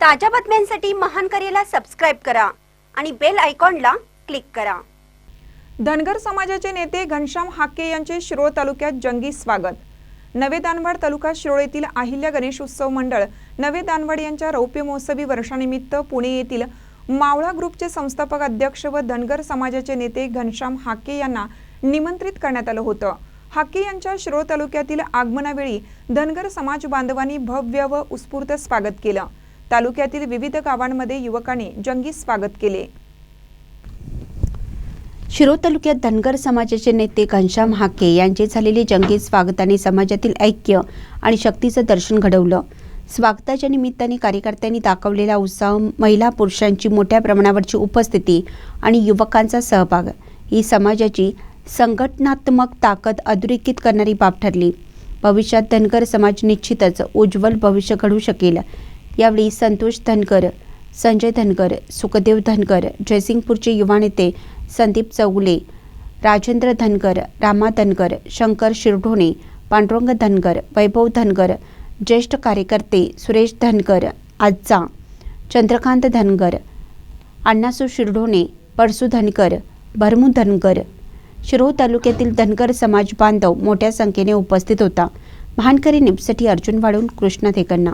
ताज्या बातम्यांसाठी महान करेला सबस्क्राईब करा आणि बेल आयकॉनला क्लिक करा. धनगर समाजाचे नेते घनश्याम हाके यांचे शिरोळ तालुक्यात जंगी स्वागत. नवे दानवाड तालुका शिरोळ येथील अहिल्या गणेश उत्सव मंडळ नवे दानवाड यांच्या रौप्य महोत्सवी वर्षानिमित्त पुणे येथील मावळा ग्रुपचे संस्थापक अध्यक्ष व धनगर समाजाचे नेते घनश्याम हाके यांना निमंत्रित करण्यात आलं होतं. हाके यांच्या शिरोळ तालुक्यातील आगमनावेळी धनगर समाज बांधवांनी भव्य व उत्स्फूर्त स्वागत केलं. तालुक्यातील विविध गावांमध्ये युवकांनी जंगी स्वागत केले. शिरोळ तालुक्यात धनगर समाजाचे नेते घनश्याम हाके यांचे झालेले जंगी स्वागताने समाजातील ऐक्य आणि शक्तीचं दर्शन घडवलं. स्वागताच्या निमित्ताने कार्यकर्त्यांनी दाखवलेला उत्साह महिला पुरुषांची मोठ्या प्रमाणावरची उपस्थिती आणि युवकांचा सहभाग ही समाजाची संघटनात्मक ताकद अधोरेखित करणारी बाब ठरली. भविष्यात धनगर समाज निश्चितच उज्ज्वल भविष्य घडू शकेल यावेळी संतोष धनकर संजय धनकर सुखदेव धनकर जयसिंगपूरचे युवा नेते संदीप चौगुले राजेंद्र धनकर रामा धनकर शंकर शिरढोणे पांडुरंग धनकर वैभव धनकर ज्येष्ठ कार्यकर्ते सुरेश धनकर आजचा चंद्रकांत धनगर अण्णासू शिरढोणे परसू धनकर भरमू धनकर शिरोळ तालुक्यातील धनगर समाज बांधव मोठ्या संख्येने उपस्थित होता. भानकरी निपसाठी अर्जुन वाढून कृष्णा देकण्णा